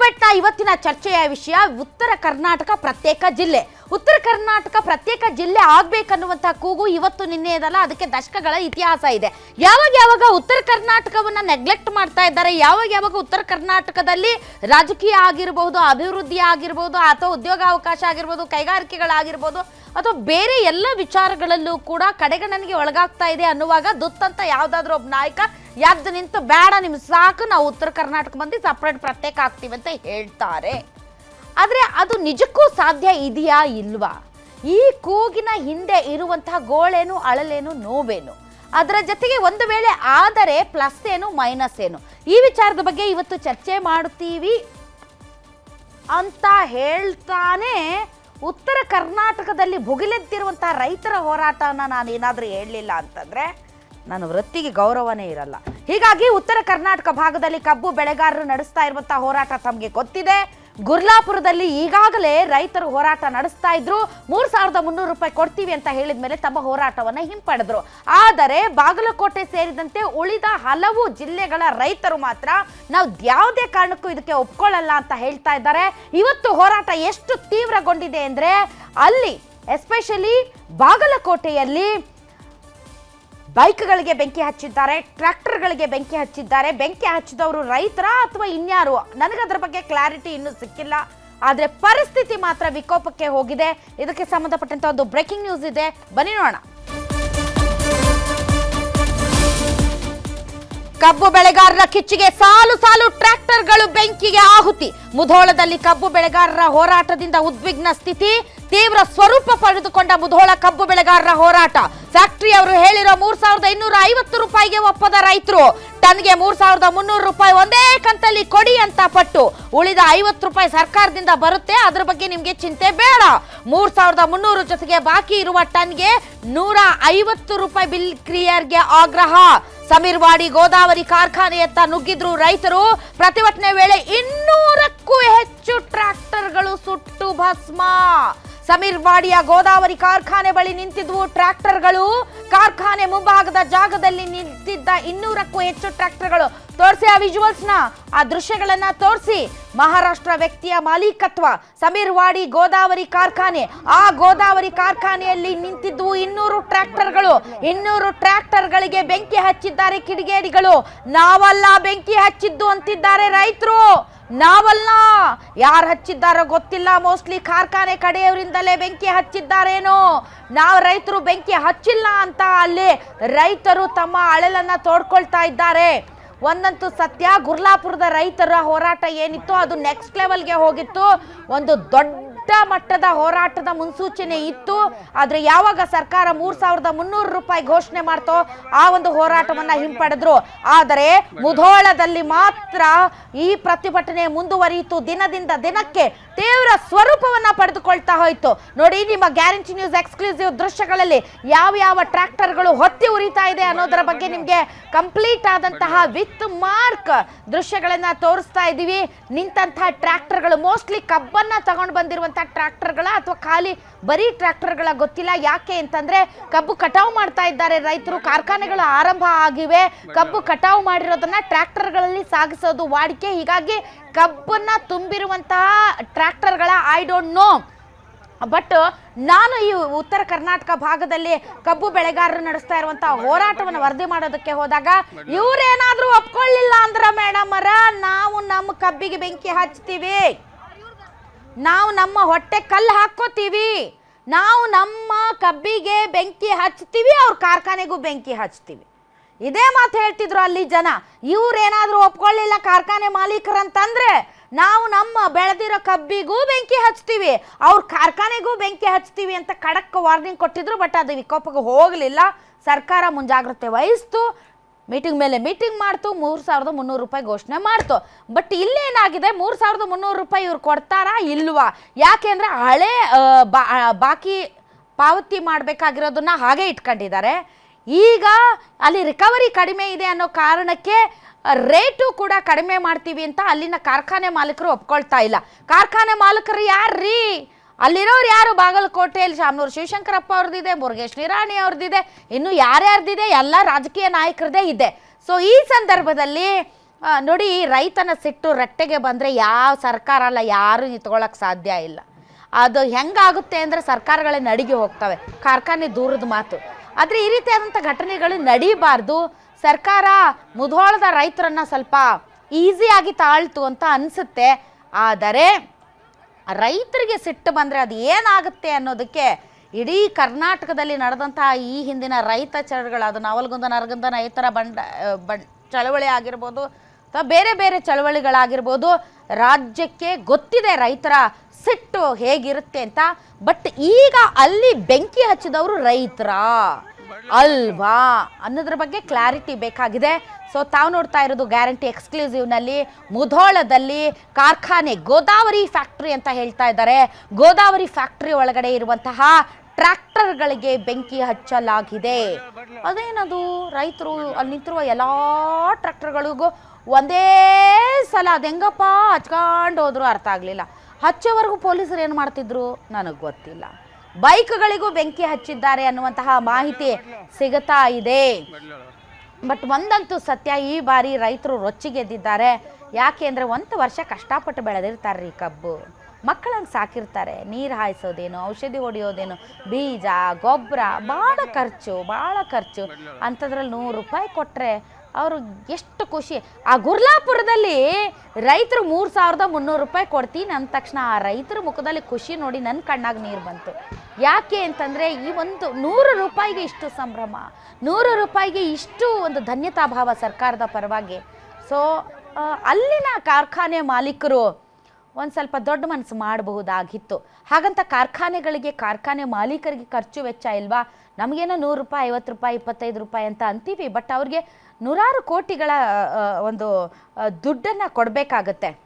ಡಿಬೇಟ್ನ ಇವತ್ತಿನ ಚರ್ಚೆಯ ವಿಷಯ ಉತ್ತರ ಕರ್ನಾಟಕ ಪ್ರತ್ಯೇಕ ಜಿಲ್ಲೆ. ಉತ್ತರ ಕರ್ನಾಟಕ ಪ್ರತ್ಯೇಕ ಜಿಲ್ಲೆ ಆಗ್ಬೇಕನ್ನುವಂತಹ ಕೂಗು ಇವತ್ತು ನಿನ್ನೆ ಇದಲ್ಲ ಅದಕ್ಕೆ ದಶಕಗಳ ಇತಿಹಾಸ ಇದೆ. ಯಾವಾಗ ಯಾವಾಗ ಉತ್ತರ ಕರ್ನಾಟಕವನ್ನ ನೆಗ್ಲೆಕ್ಟ್ ಮಾಡ್ತಾ ಇದ್ದಾರೆ, ಯಾವಾಗ ಯಾವಾಗ ಉತ್ತರ ಕರ್ನಾಟಕದಲ್ಲಿ ರಾಜಕೀಯ ಆಗಿರಬಹುದು ಅಭಿವೃದ್ಧಿ ಆಗಿರಬಹುದು ಅಥವಾ ಉದ್ಯೋಗಾವಕಾಶ ಆಗಿರ್ಬೋದು, ಕೈಗಾರಿಕೆಗಳಾಗಿರ್ಬೋದು, ಅಥವಾ ಬೇರೆ ಎಲ್ಲ ವಿಚಾರಗಳಲ್ಲೂ ಕೂಡ ಕಡೆಗಣನೆಗೆ ಒಳಗಾಗ್ತಾ ಇದೆ ಅನ್ನುವಾಗ ದುತ್ತಂತ ಯಾವ್ದಾದ್ರು ಒಬ್ಬ ನಾಯಕ ಎದ್ದು ನಿಂತು ಬೇಡ, ನಿಮ್ ಸಾಕು, ನಾವು ಉತ್ತರ ಕರ್ನಾಟಕ ಮಂದಿ ಸಪ್ರೇಟ್ ಪ್ರತ್ಯೇಕ ಆಗ್ತೀವಿ ಅಂತ ಹೇಳ್ತಾರೆ. ಆದರೆ ಅದು ನಿಜಕ್ಕೂ ಸಾಧ್ಯ ಇದೆಯಾ ಇಲ್ವಾ? ಈ ಕೂಗಿನ ಹಿಂದೆ ಇರುವಂತಹ ಗೋಳೇನು, ಅಳಲೇನು, ನೋವೇನು? ಅದರ ಜೊತೆಗೆ ಒಂದು ವೇಳೆ ಆದರೆ ಪ್ಲಸ್ ಏನು ಮೈನಸ್ ಏನು? ಈ ವಿಚಾರದ ಬಗ್ಗೆ ಇವತ್ತು ಚರ್ಚೆ ಮಾಡ್ತೀವಿ ಅಂತ ಹೇಳ್ತಾನೆ ಉತ್ತರ ಕರ್ನಾಟಕದಲ್ಲಿ ಭುಗಿಲೆದ್ದಿರುವಂತಹ ರೈತರ ಹೋರಾಟನ ನಾನು ಏನಾದರೂ ಹೇಳಲಿಲ್ಲ ಅಂತಂದ್ರೆ ನನ್ನ ವೃತ್ತಿಗೆ ಗೌರವನೇ ಇರಲ್ಲ. ಹೀಗಾಗಿ ಉತ್ತರ ಕರ್ನಾಟಕ ಭಾಗದಲ್ಲಿ ಕಬ್ಬು ಬೆಳೆಗಾರರು ನಡೆಸ್ತಾ ಇರುವಂತಹ ಹೋರಾಟ ತಮಗೆ ಗೊತ್ತಿದೆ. ಗುರ್ಲಾಪುರದಲ್ಲಿ ಈಗಾಗಲೇ ರೈತರು ಹೋರಾಟ ನಡೆಸ್ತಾ ಇದ್ರು. ಮೂರ್ ಸಾವಿರದ ಮುನ್ನೂರು ರೂಪಾಯಿ ಕೊಡ್ತೀವಿ ಅಂತ ಹೇಳಿದ ಮೇಲೆ ತಮ್ಮ ಹೋರಾಟವನ್ನ ಹಿಂಪಡೆದ್ರು. ಆದರೆ ಬಾಗಲಕೋಟೆ ಸೇರಿದಂತೆ ಉಳಿದ ಹಲವು ಜಿಲ್ಲೆಗಳ ರೈತರು ಮಾತ್ರ ನಾವು ಯಾವುದೇ ಕಾರಣಕ್ಕೂ ಇದಕ್ಕೆ ಒಪ್ಕೊಳ್ಳಲ್ಲ ಅಂತ ಹೇಳ್ತಾ ಇದ್ದಾರೆ. ಇವತ್ತು ಹೋರಾಟ ಎಷ್ಟು ತೀವ್ರಗೊಂಡಿದೆ ಅಂದ್ರೆ ಅಲ್ಲಿ ಎಸ್ಪೆಷಲಿ ಬಾಗಲಕೋಟೆಯಲ್ಲಿ ಬೈಕ್ಗಳಿಗೆ ಬೆಂಕಿ ಹಚ್ಚಿದ್ದಾರೆ, ಟ್ರ್ಯಾಕ್ಟರ್ಗಳಿಗೆ ಬೆಂಕಿ ಹಚ್ಚಿದ್ದಾರೆ. ಬೆಂಕಿ ಹಚ್ಚಿದವರು ರೈತರ ಅಥವಾ ಇನ್ಯಾರು? ನನಗದ್ರ ಬಗ್ಗೆ ಕ್ಲಾರಿಟಿ ಇನ್ನೂ ಸಿಕ್ಕಿಲ್ಲ. ಆದರೆ ಪರಿಸ್ಥಿತಿ ಮಾತ್ರ ವಿಕೋಪಕ್ಕೆ ಹೋಗಿದೆ. ಇದಕ್ಕೆ ಸಂಬಂಧಪಟ್ಟಂತ ಒಂದು ಬ್ರೇಕಿಂಗ್ ನ್ಯೂಸ್ ಇದೆ. ಬನ್ನಿ ನೋಡೋಣ. ಕಬ್ಬು ಬೆಳೆಗಾರರ ಕಿಚ್ಚಿಗೆ ಸಾಲು ಸಾಲು ಟ್ರ್ಯಾಕ್ಟರ್ಗಳು ಬೆಂಕಿಗೆ ಆಹುತಿ. ಮುಧೋಳದಲ್ಲಿ ಕಬ್ಬು ಬೆಳೆಗಾರರ ಹೋರಾಟದಿಂದ ಉದ್ವಿಗ್ನ ಸ್ಥಿತಿ. ತೀವ್ರ ಸ್ವರೂಪ ಪಡೆದುಕೊಂಡ ಮುಧೋಳ ಕಬ್ಬು ಬೆಳೆಗಾರರ ಹೋರಾಟ. ಫ್ಯಾಕ್ಟರಿ ಅವರು ಹೇಳಿರೋ ಮೂರ್ ಸಾವಿರದ ಇನ್ನೂರ ಐವತ್ತು ರೂಪಾಯಿಗೆ ಒಪ್ಪದ ರೈತರು. ಟನ್ಗೆ ಮೂರ್ ಸಾವಿರದ ಮುನ್ನೂರು ರೂಪಾಯಿ ಒಂದೇ ಕಂತಲ್ಲಿ ಕೊಡಿ ಅಂತ ಪಟ್ಟು. ಉಳಿದ ಐವತ್ತು ರೂಪಾಯಿ ಸರ್ಕಾರದಿಂದ ಬರುತ್ತೆ, ಅದ್ರ ಬಗ್ಗೆ ನಿಮ್ಗೆ ಚಿಂತೆ ಬೇಡ. ಮೂರ್ ಸಾವಿರದ ಮುನ್ನೂರು ಜೊತೆಗೆ ಬಾಕಿ ಇರುವ ಟನ್ಗೆ ನೂರ ಐವತ್ತು ರೂಪಾಯಿ ಬಿಲ್ ಕ್ಲಿಯರ್ಗೆ ಆಗ್ರಹ. ಸಮೀರ್ವಾಡಿ ಗೋದಾವರಿ ಕಾರ್ಖಾನೆಯತ್ತ ನುಗ್ಗಿದ್ರು ರೈತರು. ಪ್ರತಿಭಟನೆ ವೇಳೆ ಇನ್ನೂರಕ್ಕೂ ಹೆಚ್ಚು ಟ್ರ್ಯಾಕ್ಟರ್ಗಳು ಸುಟ್ಟು ಭಸ್ಮ. ಸಮೀರ್ವಾಡಿಯ ಗೋದಾವರಿ ಕಾರ್ಖಾನೆ ಬಳಿ ನಿಂತಿದ್ವು ಟ್ರ್ಯಾಕ್ಟರ್ಗಳು. ಕಾರ್ಖಾನೆ ಮುಂಭಾಗದ ಜಾಗದಲ್ಲಿ ನಿಂತಿದ್ದ ಇನ್ನೂರಕ್ಕೂ ಹೆಚ್ಚು ಟ್ರ್ಯಾಕ್ಟರ್ಗಳು. ತೋರಿಸಿ ಆ ವಿಜುವಲ್ಸ್ನ ಆ ದೃಶ್ಯಗಳನ್ನ ತೋರಿಸಿ. ಮಹಾರಾಷ್ಟ್ರ ವ್ಯಕ್ತಿಯ ಮಾಲೀಕತ್ವ. ಸಮೀರ್ವಾಡಿ ಗೋದಾವರಿ ಕಾರ್ಖಾನೆ. ಆ ಗೋದಾವರಿ ಕಾರ್ಖಾನೆಯಲ್ಲಿ ನಿಂತಿದ್ವು ಇನ್ನೂರು ಟ್ರ್ಯಾಕ್ಟರ್ಗಳು. ಇನ್ನೂರು ಟ್ರ್ಯಾಕ್ಟರ್ಗಳಿಗೆ ಬೆಂಕಿ ಹಚ್ಚಿದ್ದಾರೆ ಕಿಡಿಗೇಡಿಗಳು. ನಾವಲ್ಲ ಬೆಂಕಿ ಹಚ್ಚಿದ್ದು ಅಂತಿದ್ದಾರೆ ರೈತರು. ನಾವಲ್ಲ. ಯಾರು ಹಚ್ಚಿದ್ದಾರೋ ಗೊತ್ತಿಲ್ಲ. ಮೋಸ್ಟ್ಲಿ ಕಾರ್ಖಾನೆ ಕಡೆಯವರಿಂದಲೇ ಬೆಂಕಿ ಹಚ್ಚಿದ್ದಾರೇನೋ. ನಾವು ರೈತರು ಬೆಂಕಿ ಹಚ್ಚಿಲ್ಲ ಅಂತ ಅಲ್ಲಿ ರೈತರು ತಮ್ಮ ಅಳಲನ್ನು ತೋಡ್ಕೊಳ್ತಾ ಇದ್ದಾರೆ. ಒಂದಂತೂ ಸತ್ಯ, ಗುರ್ಲಾಪುರದ ರೈತರ ಹೋರಾಟ ಏನಿತ್ತು ಅದು ನೆಕ್ಸ್ಟ್ ಲೆವೆಲ್ಗೆ ಹೋಗಿತ್ತು. ಒಂದು ದೊಡ್ಡ ಮಟ್ಟದ ಹೋರಾಟದ ಮುನ್ಸೂಚನೆ ಇತ್ತು. ಆದರೆ ಯಾವಾಗ ಸರ್ಕಾರ ಮೂರ್ ಸಾವಿರದ ಮುನ್ನೂರು ರೂಪಾಯಿ ಘೋಷಣೆ ಮಾಡ್ತೋ ಆ ಒಂದು ಹೋರಾಟವನ್ನ ಹಿಂಪಡೆದ್ರು. ಆದರೆ ಮುಧೋಳದಲ್ಲಿ ಮಾತ್ರ ಈ ಪ್ರತಿಭಟನೆ ಮುಂದುವರಿಯಿತು ದಿನದಿಂದ ದಿನಕ್ಕೆ. ತೀವ್ರ ಸ್ವರೂಪವನ್ನ ಪಡೆದುಕೊಳ್ತಾ ಹೋಯ್ತು. ನೋಡಿ, ನಿಮ್ಮ ಗ್ಯಾರಂಟಿ ನ್ಯೂಸ್ ಎಕ್ಸ್ಕ್ಲೂಸಿವ್ ದೃಶ್ಯಗಳಲ್ಲಿ ಯಾವ ಯಾವ ಟ್ರ್ಯಾಕ್ಟರ್ಗಳು ಹೊತ್ತಿ ಉರಿತಾ ಇದೆ ಅನ್ನೋದರ ಬಗ್ಗೆ ನಿಮ್ಗೆ ಕಂಪ್ಲೀಟ್ ಆದಂತಹ ವಿತ್ ಮಾರ್ಕ್ ದೃಶ್ಯಗಳನ್ನ ತೋರಿಸ್ತಾ ಇದ್ದೀವಿ. ನಿಂತಹ ಟ್ರ್ಯಾಕ್ಟರ್ಗಳು ಮೋಸ್ಟ್ಲಿ ಕಬ್ಬನ್ನ ತಗೊಂಡು ಬಂದಿರುವಂತಹ ಟ್ರ್ಯಾಕ್ಟರ್ಗಳ ಅಥವಾ ಖಾಲಿ ಬರೀ ಟ್ರ್ಯಾಕ್ಟರ್ಗಳ ಗೊತ್ತಿಲ್ಲ. ಯಾಕೆ ಅಂತಂದ್ರೆ, ಕಬ್ಬು ಕಟಾವು ಮಾಡ್ತಾ ಇದ್ದಾರೆ ರೈತರು. ಕಾರ್ಖಾನೆಗಳು ಆರಂಭ ಆಗಿವೆ. ಕಬ್ಬು ಕಟಾವು ಮಾಡಿರೋದನ್ನ ಟ್ರ್ಯಾಕ್ಟರ್ಗಳಲ್ಲಿ ಸಾಗಿಸೋದು ವಾಡಿಕೆ. ಹೀಗಾಗಿ ಕಬ್ಬನ್ನ ತುಂಬಿರುವಂತಹ ಟ್ರ್ಯಾಕ್ಟರ್ಗಳ ಐ ಡೋಂಟ್ ನೋ ಬಟ್ ನಾನು ಈ ಉತ್ತರ ಕರ್ನಾಟಕ ಭಾಗದಲ್ಲಿ ಕಬ್ಬು ಬೆಳೆಗಾರರು ನಡೆಸ್ತಾ ಇರುವಂತಹ ಹೋರಾಟವನ್ನು ವರದಿ ಮಾಡೋದಕ್ಕೆ ಹೋದಾಗ ಇವ್ರೇನಾದ್ರೂ ಒಪ್ಕೊಳ್ಳಿಲ್ಲ ಅಂದ್ರ ಮೇಡಮ್ ಅರ ನಾವು ನಮ್ಮ ಕಬ್ಬಿಗೆ ಬೆಂಕಿ ಹಚ್ತೀವಿ. ನಾವು ನಮ್ಮ ಹೊಟ್ಟೆ ಕಲ್ಲು ಹಾಕೋತೀವಿ ನಾವು ನಮ್ಮ ಕಬ್ಬಿಗೆ ಬೆಂಕಿ ಹಚ್ತೀವಿ, ಅವ್ರ ಕಾರ್ಖಾನೆಗೂ ಬೆಂಕಿ ಹಚ್ತೀವಿ. ಇದೇ ಮಾತು ಹೇಳ್ತಿದ್ರು ಅಲ್ಲಿ ಜನ. ಇವ್ರೇನಾದ್ರೂ ಒಪ್ಕೊಳ್ಳಿಲ್ಲ ಕಾರ್ಖಾನೆ ಮಾಲೀಕರಂತಂದ್ರೆ ನಾವು ನಮ್ಮ ಬೆಳೆದಿರೋ ಕಬ್ಬಿಗೂ ಬೆಂಕಿ ಹಚ್ತೀವಿ. ಅವ್ರ ಕಾರ್ಖಾನೆಗೂ ಬೆಂಕಿ ಹಚ್ತೀವಿ ಅಂತ ಖಡಕ್ ವಾರ್ನಿಂಗ್ ಕೊಟ್ಟಿದ್ರು ಬಟ್ ಅದು ವಿಕೋಪಕ್ಕೆ ಹೋಗಲಿಲ್ಲ. ಸರ್ಕಾರ ಮುಂಜಾಗ್ರತೆ ವಹಿಸ್ತು. ಮೀಟಿಂಗ್ ಮೇಲೆ ಮೀಟಿಂಗ್ ಮಾಡ್ತು. ಮೂರು ಸಾವಿರದ ಮುನ್ನೂರು ರೂಪಾಯಿ ಘೋಷಣೆ ಮಾಡ್ತು. ಬಟ್ ಇಲ್ಲೇನಾಗಿದೆ? ಮೂರು ಸಾವಿರದ ಮುನ್ನೂರು ರೂಪಾಯಿ ಇವ್ರು ಕೊಡ್ತಾರಾ ಇಲ್ವಾ? ಯಾಕೆಂದ್ರೆ ಹಳೆ ಬಾಕಿ ಪಾವತಿ ಮಾಡಬೇಕಾಗಿರೋದನ್ನ ಹಾಗೆ ಇಟ್ಕೊಂಡಿದ್ದಾರೆ. ಈಗ ಅಲ್ಲಿ ರಿಕವರಿ ಕಡಿಮೆ ಇದೆ ಅನ್ನೋ ಕಾರಣಕ್ಕೆ ರೇಟು ಕೂಡ ಕಡಿಮೆ ಮಾಡ್ತೀವಿ ಅಂತ ಅಲ್ಲಿನ ಕಾರ್ಖಾನೆ ಮಾಲೀಕರು ಒಪ್ಕೊಳ್ತಾ ಇಲ್ಲ. ಕಾರ್ಖಾನೆ ಮಾಲೀಕರು ಯಾರ್ರೀ? ಅಲ್ಲಿರೋರು ಯಾರು? ಬಾಗಲಕೋಟೆಯಲ್ಲಿ ಶಾಮನೂರು ಶಿವಶಂಕರಪ್ಪ ಅವ್ರದ್ದಿದೆ ಮುರುಗೇಶ್ ನಿರಾಣಿ ಅವ್ರದ್ದಿದೆ, ಇನ್ನು ಯಾರ್ಯಾರ್ದಿದೆ? ಎಲ್ಲ ರಾಜಕೀಯ ನಾಯಕರದೇ ಇದೆ. ಸೊ ಈ ಸಂದರ್ಭದಲ್ಲಿ ನೋಡಿ ರೈತನ ಸಿಟ್ಟು ರಟ್ಟೆಗೆ ಬಂದರೆ ಯಾವ ಸರ್ಕಾರ ಅಲ್ಲ, ಯಾರು ನಿಂತ್ಕೊಳ್ಳೋಕೆ ಸಾಧ್ಯ ಇಲ್ಲ. ಅದು ಹೆಂಗಾಗುತ್ತೆ ಅಂದರೆ ಸರ್ಕಾರಗಳೇ ನಡಿಗೆ ಹೋಗ್ತವೆ. ಕಾರ್ಖಾನೆ ದೂರದ ಮಾತು. ಆದರೆ ಈ ರೀತಿಯಾದಂಥ ಘಟನೆಗಳು ನಡೀಬಾರ್ದು. ಸರ್ಕಾರ ಮುಧೋಳದ ರೈತರನ್ನು ಸ್ವಲ್ಪ ಈಸಿಯಾಗಿ ತಾಳ್ತು ಅಂತ ಅನಿಸುತ್ತೆ. ಆದರೆ ರೈತರಿಗೆ ಸಿಟ್ಟು ಬಂದರೆ ಅದು ಏನಾಗುತ್ತೆ ಅನ್ನೋದಕ್ಕೆ ಇಡೀ ಕರ್ನಾಟಕದಲ್ಲಿ ನಡೆದಂತಹ ಈ ಹಿಂದಿನ ರೈತ ಚಳವಳಿಗಳು, ಅದು ನವಲ್ಗುಂದ ನರಗುಂದ ರೈತರ ಬಂಡ ಬಂಡ, ಚಳವಳಿ ಆಗಿರ್ಬೋದು ಅಥವಾ ಬೇರೆ ಬೇರೆ ಚಳವಳಿಗಳಾಗಿರ್ಬೋದು, ರಾಜ್ಯಕ್ಕೆ ಗೊತ್ತಿದೆ ರೈತರ ಸಿಟ್ಟು ಹೇಗಿರುತ್ತೆ ಅಂತ. ಬಟ್ ಈಗ ಅಲ್ಲಿ ಬೆಂಕಿ ಹಚ್ಚಿದವರು ರೈತರಾ. ಅಲ್ವಾ? ಅನ್ನೋದ್ರ ಬಗ್ಗೆ ಕ್ಲಾರಿಟಿ ಬೇಕಾಗಿದೆ. ಸೊ ತಾವು ನೋಡ್ತಾ ಇರೋದು ಗ್ಯಾರಂಟಿ ಎಕ್ಸ್ಕ್ಲೂಸಿವ್ನಲ್ಲಿ ಮುಧೋಳದಲ್ಲಿ ಕಾರ್ಖಾನೆ ಗೋದಾವರಿ ಫ್ಯಾಕ್ಟ್ರಿ ಅಂತ ಹೇಳ್ತಾ ಇದ್ದಾರೆ. ಗೋದಾವರಿ ಫ್ಯಾಕ್ಟ್ರಿ ಒಳಗಡೆ ಇರುವಂತಹ ಟ್ರ್ಯಾಕ್ಟರ್ಗಳಿಗೆ ಬೆಂಕಿ ಹಚ್ಚಲಾಗಿದೆ. ಅದೇನದು? ರೈತರು ಅಲ್ಲಿ ನಿಂತಿರುವ ಎಲ್ಲ ಟ್ರ್ಯಾಕ್ಟರ್ಗಳಿಗೂ ಒಂದೇ ಸಲ ಅದೆಂಗಪ್ಪ ಹಚ್ಕೊಂಡು ಹೋದ್ರು ಅರ್ಥ ಆಗಲಿಲ್ಲ. ಹಚ್ಚೋವರೆಗೂ ಪೊಲೀಸರು ಏನು ಮಾಡ್ತಿದ್ರು? ನನಗೆ ಗೊತ್ತಿಲ್ಲ. ಬೈಕ್ಗಳಿಗೂ ಬೆಂಕಿ ಹಚ್ಚಿದ್ದಾರೆ ಅನ್ನುವಂತಹ ಮಾಹಿತಿ ಸಿಗುತ್ತಾ ಇದೆ. ಬಟ್ ಒಂದಂತೂ ಸತ್ಯ, ಈ ಬಾರಿ ರೈತರು ರೊಚ್ಚಿಗೆದ್ದಿದ್ದಾರೆ. ಯಾಕೆ ಅಂದರೆ ಒಂದು ವರ್ಷ ಕಷ್ಟಪಟ್ಟು ಬೆಳೆದಿರ್ತಾರೆ ರೀ ಕಬ್ಬು. ಮಕ್ಕಳಂಗೆ ಸಾಕಿರ್ತಾರೆ, ನೀರು ಹಾಯಿಸೋದೇನು, ಔಷಧಿ ಹೊಡೆಯೋದೇನು, ಬೀಜ, ಗೊಬ್ಬರ ಭಾಳ ಖರ್ಚು ಭಾಳ ಖರ್ಚು. ಅಂಥದ್ರಲ್ಲಿ ನೂರು ರೂಪಾಯಿ ಕೊಟ್ಟರೆ ಅವರು ಎಷ್ಟು ಖುಷಿ. ಆ ಗುರ್ಲಾಪುರದಲ್ಲಿ ರೈತರು ಮೂರು ಸಾವಿರದ ಮುನ್ನೂರು ರೂಪಾಯಿ ಕೊಡ್ತೀನಿ ಅಂದ ತಕ್ಷಣ ಆ ರೈತರ ಮುಖದಲ್ಲಿ ಖುಷಿ ನೋಡಿ ನನ್ನ ಕಣ್ಣಾಗ ನೀರು ಬಂತು. ಯಾಕೆ ಅಂತಂದರೆ ಈ ಒಂದು ನೂರು ರೂಪಾಯಿಗೆ ಇಷ್ಟು ಸಂಭ್ರಮ, ನೂರು ರೂಪಾಯಿಗೆ ಇಷ್ಟು ಒಂದು ಧನ್ಯತಾಭಾವ ಸರ್ಕಾರದ ಪರವಾಗಿ. ಸೊ ಅಲ್ಲಿನ ಕಾರ್ಖಾನೆ ಮಾಲೀಕರು ಒಂದು ಸ್ವಲ್ಪ ದೊಡ್ಡ ಮನಸ್ಸು ಮಾಡಬಹುದಾಗಿತ್ತು. ಹಾಗಂತ ಕಾರ್ಖಾನೆಗಳಿಗೆ, ಕಾರ್ಖಾನೆ ಮಾಲೀಕರಿಗೆ ಖರ್ಚು ವೆಚ್ಚ ಇಲ್ವಾ? ನಮಗೇನೋ ನೂರು ರೂಪಾಯಿ, ಐವತ್ತು ರೂಪಾಯಿ, ಇಪ್ಪತ್ತೈದು ರೂಪಾಯಿ ಅಂತ ಅಂತೀವಿ ಬಟ್ ಅವ್ರಿಗೆ ನೂರಾರು ಕೋಟಿಗಳ ಒಂದು ದುಡ್ಡನ್ನು ಕೊಡಬೇಕಾಗತ್ತೆ.